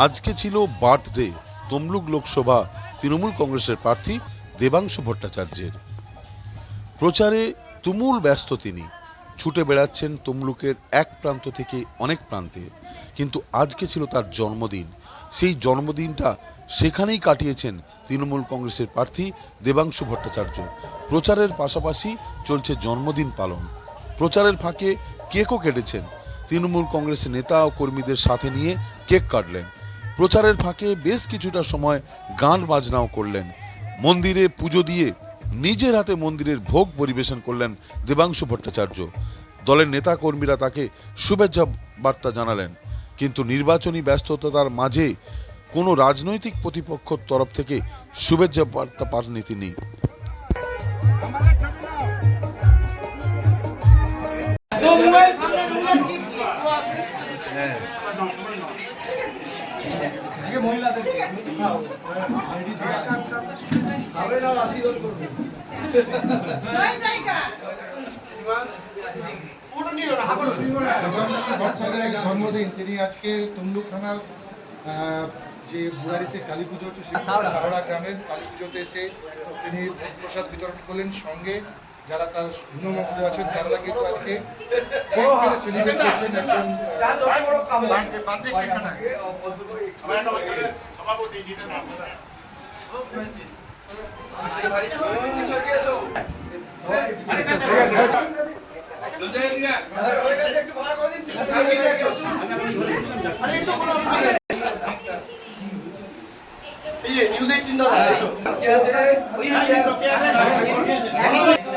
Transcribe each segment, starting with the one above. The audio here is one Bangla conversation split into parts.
আজকে ছিল বার্থডে তমলুক লোকসভা তৃণমূল কংগ্রেসের প্রার্থী দেবাংশু ভট্টাচার্যের। প্রচারে তুমুল ব্যস্ত তিনি। ছুটে বেড়াচ্ছেন তমলুকের এক প্রান্ত থেকে অনেক প্রান্তে। কিন্তু আজকে ছিল তার জন্মদিন। সেই জন্মদিনটা সেখানেই কাটিয়েছেন তৃণমূল কংগ্রেসের প্রার্থী দেবাংশু ভট্টাচার্য। প্রচারের পাশাপাশি চলছে জন্মদিন পালন। প্রচারের ফাঁকে কেকও কেটেছেন। তৃণমূল কংগ্রেসের নেতা ও কর্মীদের সাথে নিয়ে কেক কাটলেন। প্রচারের ফাঁকে বেশ কিছুটা সময় গান বাজনাও করলেন। মন্দিরে পুজো দিয়ে নিজের হাতে মন্দিরের ভোগ পরিবেশন করলেন দেবাংশু ভট্টাচার্য। দলের নেতা কর্মীরা তাকে শুভেচ্ছা বার্তা জানালেন। কিন্তু নির্বাচনী ব্যস্ততার মাঝে কোনো রাজনৈতিক প্রতিপক্ষর তরফ থেকে শুভেচ্ছা বার্তা পাননি তিনি। ভট্টাচার্যের জন্মদিন তিনি আজকে তমলুক থানার আহ, যে বুড়ারিতে কালী পুজো হচ্ছে গ্রামের কালী পুজোতে এসে তিনি প্রসাদ বিতরণ করলেন সঙ্গে। যারা তার গুণমগ্ধ আছেন তারা কিন্তু আজকে কেক কেটে সেলিব্রেট করছেন একজন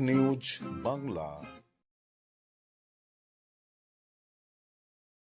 নিউজ বাংলা